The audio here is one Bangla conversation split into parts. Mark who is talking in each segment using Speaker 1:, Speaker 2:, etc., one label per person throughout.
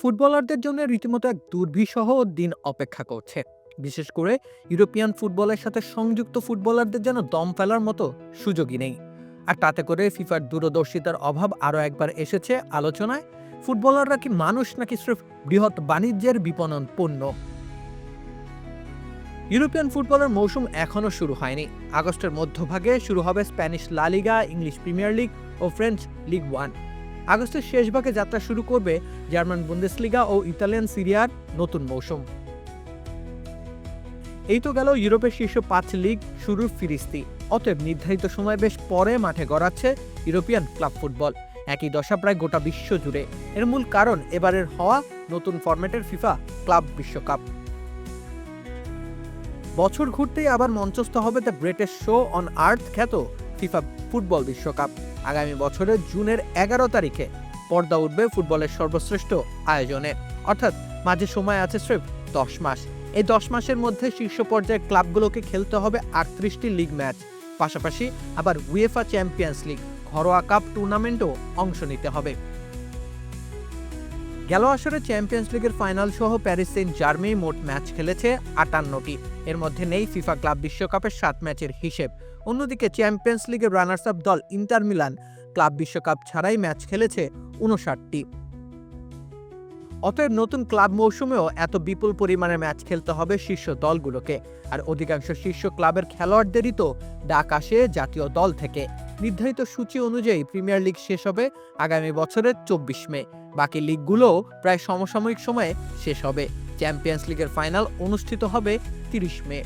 Speaker 1: ফুটবলারদের জন্য রীতিমতো এক দুর্বিষহ দিন অপেক্ষা করছে। বিশেষ করে ইউরোপিয়ান ফুটবলের সাথে সংযুক্ত ফুটবলারদের যেন দম ফেলার মতো সুযোগই নেই। আর তাতে করে ফিফার দূরদর্শিতার অভাব আরও একবার এসেছে আলোচনায়। ফুটবলাররা কি মানুষ নাকি স্রেফ বৃহৎ বাণিজ্যের বিপণন পণ্য ইউরোপিয়ান ফুটবলের মৌসুম এখনও শুরু হয়নি। আগস্টের মধ্যভাগে শুরু হবে Spanish LaLiga English Premier League ও ফ্রেঞ্চ লিগ ওয়ান। আগস্টের শেষ ভাগে যাত্রা শুরু করবে জার্মান বুন্দেসলিগা ও ইতালিয়ান সিরিয়ার নতুন মৌসুম। এই তো গেল ইউরোপের শীর্ষ পাঁচ লিগ শুরুর ফিরিস্তি। অতএব নির্ধারিত সময় বেশ পরে মাঠে গড়াচ্ছে ইউরোপিয়ান ক্লাব ফুটবল। একই দশা প্রায় গোটা বিশ্ব জুড়ে। এর মূল কারণ এবারের হওয়া নতুন ফরম্যাটের ফিফা ক্লাব বিশ্বকাপ। বছর ঘুরতেই আবার মঞ্চস্থ হবে the greatest show on earth খ্যাত ফিফা ফুটবল বিশ্বকাপ। আগামী বছরের জুনের এগারো তারিখে পর্দা উঠবে ফুটবলের সর্বশ্রেষ্ঠ আয়োজনে। অর্থাৎ মাঝে সময় আছে স্রেফ দশ মাস। এই দশ মাসের মধ্যে শীর্ষ পর্যায়ের ক্লাবগুলোকে খেলতে হবে আটত্রিশটি লিগ ম্যাচ। পাশাপাশি আবার উয়েফা চ্যাম্পিয়ন্স লিগ ঘরোয়া কাপ টুর্নামেন্টও অংশ নিতে হবে। গেল আসরে চ্যাম্পিয়ন্স লিগের ফাইনাল সহ প্যারিস সেন্ট জার্মেই মোট ম্যাচ খেলেছে আটান্নটি। এর মধ্যে নেই ফিফা ক্লাব বিশ্বকাপের সাত ম্যাচের হিসেব। অন্যদিকে চ্যাম্পিয়ন্স লিগের রানার্স আপ দল ইন্টার মিলান ক্লাব বিশ্বকাপ ছাড়াই ম্যাচ খেলেছে উনষাটটি অতএব নতুন ক্লাব মৌসুমেও এত বিপুল পরিমাণে ম্যাচ খেলতে হবে শীর্ষ দলগুলোকে। আর অধিকাংশ শীর্ষ ক্লাবের খেলোয়াড়দেরই তো ডাক আসে জাতীয় দল থেকে। নির্ধারিত সূচি অনুযায়ী প্রিমিয়ার লিগ শেষ হবে আগামী বছরের চব্বিশ মে। বাকি লিগগুলোও প্রায় সমসাময়িক সময়ে শেষ হবে। চ্যাম্পিয়ন্স লিগের ফাইনাল অনুষ্ঠিত হবে তিরিশ মে।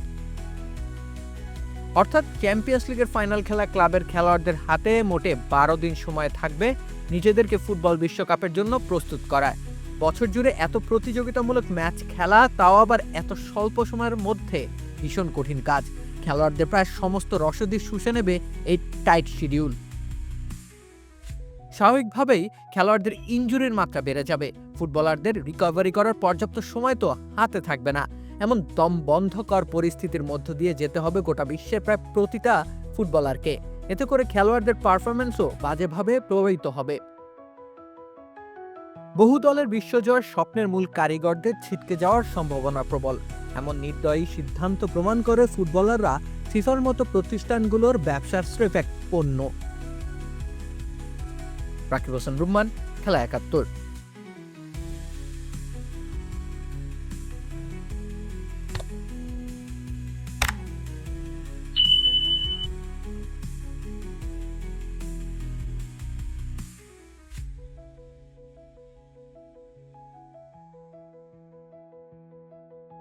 Speaker 1: অর্থাৎ চ্যাম্পিয়ন্স লিগের ফাইনাল খেলা ক্লাবের খেলোয়াড়দের হাতে মোটে বারো দিন সময় থাকবে নিজেদেরকে ফুটবল বিশ্বকাপের জন্য প্রস্তুত করায়। বছর জুড়ে এত প্রতিযোগিতামূলক ম্যাচ খেলা তাও আবার এত স্বল্প সময়ের মধ্যে ভীষণ কঠিন কাজ। খেলোয়াড়দের প্রায় সমস্ত রসদি শুষে নেবে এই টাইট শিডিউল। স্বাভাবিকভাবেই খেলোয়াড়দের ইনজুরির মাত্রা বেড়ে যাবে। ফুটবলারদের রিকভারি করার পর্যাপ্ত সময় তো হাতে থাকবে না। এমন দম বন্ধকর পরিস্থিতির মধ্য দিয়ে যেতে হবে গোটা বিশ্বের প্রায় প্রতিটা ফুটবলারকে। এতে করে খেলোয়াড়দের পারফরমেন্সও বাজেভাবে প্রভাবিত হবে। বহু দলের বিশ্বজয়ের স্বপ্নের মূল কারিগরদের ছিটকে যাওয়ার সম্ভাবনা প্রবল। এমন নির্দয়ী সিদ্ধান্ত প্রমাণ করে ফুটবলাররা ফিফার মতো প্রতিষ্ঠানগুলোর ব্যবসার স্রেফ এক পণ্য। রাকিব হোসেন রুম্মান, খেলা একাত্তর।